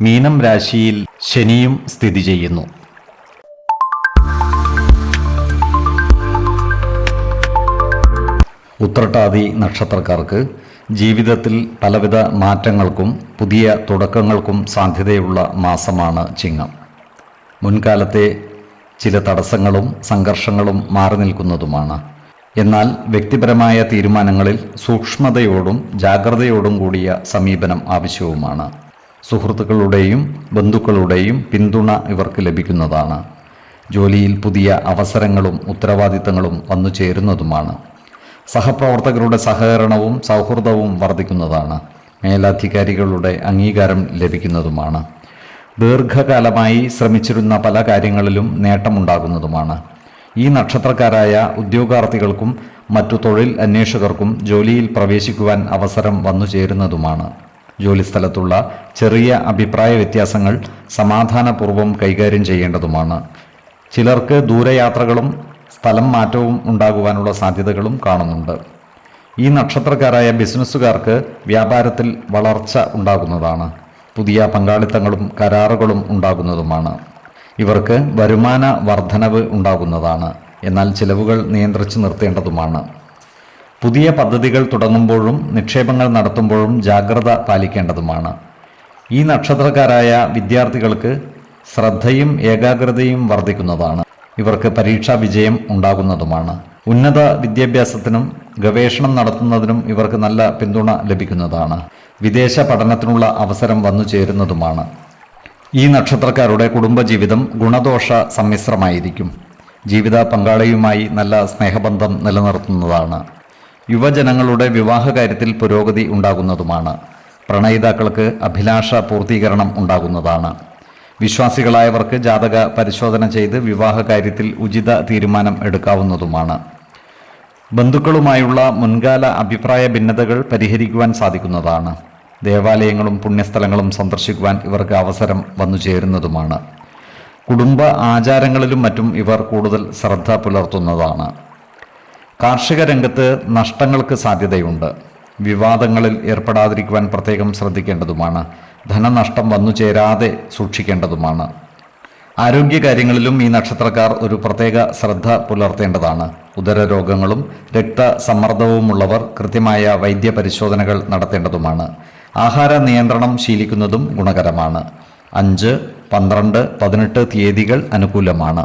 മീനം രാശിയിൽ ശനിയും സ്ഥിതി ചെയ്യുന്നു. ഉത്രട്ടാതി നക്ഷത്രക്കാർക്ക് ജീവിതത്തിൽ പലവിധ മാറ്റങ്ങൾക്കും പുതിയ തുടക്കങ്ങൾക്കും സാധ്യതയുള്ള മാസമാണ് ചിങ്ങം. മുൻകാലത്തെ ചില തടസ്സങ്ങളും സംഘർഷങ്ങളും മാറി നിൽക്കുന്നതുമാണ്. എന്നാൽ വ്യക്തിപരമായ തീരുമാനങ്ങളിൽ സൂക്ഷ്മതയോടും ജാഗ്രതയോടും കൂടിയ സമീപനം ആവശ്യവുമാണ്. സുഹൃത്തുക്കളുടെയും ബന്ധുക്കളുടെയും പിന്തുണ ഇവർക്ക് ലഭിക്കുന്നതാണ്. ജോലിയിൽ പുതിയ അവസരങ്ങളും ഉത്തരവാദിത്തങ്ങളും വന്നു ചേരുന്നതുമാണ്. സഹപ്രവർത്തകരുടെ സഹകരണവും സൗഹൃദവും വർദ്ധിക്കുന്നതാണ്. മേലധികാരികളുടെ അംഗീകാരം ലഭിക്കുന്നതുമാണ്. ദീർഘകാലമായി ശ്രമിച്ചിരുന്ന പല കാര്യങ്ങളിലും നേട്ടമുണ്ടാകുന്നതുമാണ്. ഈ നക്ഷത്രക്കാരായ ഉദ്യോഗാർത്ഥികൾക്കും മറ്റു തൊഴിൽ അന്വേഷകർക്കും ജോലിയിൽ പ്രവേശിക്കുവാൻ അവസരം വന്നു ചേരുന്നതുമാണ്. ജോലിസ്ഥലത്തുള്ള ചെറിയ അഭിപ്രായ വ്യത്യാസങ്ങൾ സമാധാനപൂർവം കൈകാര്യം ചെയ്യേണ്ടതുമാണ്. ചിലർക്ക് ദൂരയാത്രകളും സ്ഥലം മാറ്റവും ഉണ്ടാകുവാനുള്ള സാധ്യതകളും കാണുന്നുണ്ട്. ഈ നക്ഷത്രക്കാരായ ബിസിനസ്സുകാർക്ക് വ്യാപാരത്തിൽ വളർച്ച ഉണ്ടാകുന്നതാണ്. പുതിയ പങ്കാളിത്തങ്ങളും കരാറുകളും ഉണ്ടാകുന്നതുമാണ്. ഇവർക്ക് വരുമാന വർധനവ് ഉണ്ടാകുന്നതാണ്. എന്നാൽ ചിലവുകൾ നിയന്ത്രിച്ചു നിർത്തേണ്ടതുമാണ്. പുതിയ പദ്ധതികൾ തുടങ്ങുമ്പോഴും നിക്ഷേപങ്ങൾ നടത്തുമ്പോഴും ജാഗ്രത പാലിക്കേണ്ടതുമാണ്. ഈ നക്ഷത്രക്കാരായ വിദ്യാർത്ഥികൾക്ക് ശ്രദ്ധയും ഏകാഗ്രതയും വർദ്ധിക്കുന്നതാണ്. ഇവർക്ക് പരീക്ഷാ വിജയം ഉണ്ടാകുന്നതുമാണ്. ഉന്നത വിദ്യാഭ്യാസത്തിനും ഗവേഷണം നടത്തുന്നതിനും ഇവർക്ക് നല്ല പിന്തുണ ലഭിക്കുന്നതാണ്. വിദേശ പഠനത്തിനുള്ള അവസരം വന്നു ചേരുന്നതുമാണ്. ഈ നക്ഷത്രക്കാരുടെ കുടുംബജീവിതം ഗുണദോഷ സമ്മിശ്രമായിരിക്കും. ജീവിത പങ്കാളിയുമായി നല്ല സ്നേഹബന്ധം നിലനിർത്തുന്നതാണ്. യുവജനങ്ങളുടെ വിവാഹ കാര്യത്തിൽ പുരോഗതി ഉണ്ടാകുന്നതുമാണ്. പ്രണയിതാക്കൾക്ക് അഭിലാഷ പൂർത്തീകരണം ഉണ്ടാകുന്നതാണ്. വിശ്വാസികളായവർക്ക് ജാതക പരിശോധന ചെയ്ത് വിവാഹ കാര്യത്തിൽ ഉചിത തീരുമാനം എടുക്കാവുന്നതുമാണ്. ബന്ധുക്കളുമായുള്ള മുൻകാല അഭിപ്രായ ഭിന്നതകൾ പരിഹരിക്കുവാൻ സാധിക്കുന്നതാണ്. ദേവാലയങ്ങളും പുണ്യസ്ഥലങ്ങളും സന്ദർശിക്കുവാൻ ഇവർക്ക് അവസരം വന്നു ചേരുന്നതുമാണ്. കുടുംബ ആചാരങ്ങളിലും മറ്റും ഇവർ കൂടുതൽ ശ്രദ്ധ പുലർത്തുന്നതാണ്. കാർഷിക രംഗത്ത് നഷ്ടങ്ങൾക്ക് സാധ്യതയുണ്ട്. വിവാദങ്ങളിൽ ഏർപ്പെടാതിരിക്കുവാൻ പ്രത്യേകം ശ്രദ്ധിക്കേണ്ടതുമാണ്. ധനനഷ്ടം വന്നു ചേരാതെ സൂക്ഷിക്കേണ്ടതുമാണ്. ആരോഗ്യകാര്യങ്ങളിലും ഈ നക്ഷത്രക്കാർ ഒരു പ്രത്യേക ശ്രദ്ധ പുലർത്തേണ്ടതാണ്. ഉദരരോഗങ്ങളും രക്തസമ്മർദ്ദവുമുള്ളവർ കൃത്യമായ വൈദ്യപരിശോധനകൾ നടത്തേണ്ടതുമാണ്. ആഹാര നിയന്ത്രണം ശീലിക്കുന്നതും ഗുണകരമാണ്. അഞ്ച് പന്ത്രണ്ട് പതിനെട്ട് തീയതികൾ അനുകൂലമാണ്.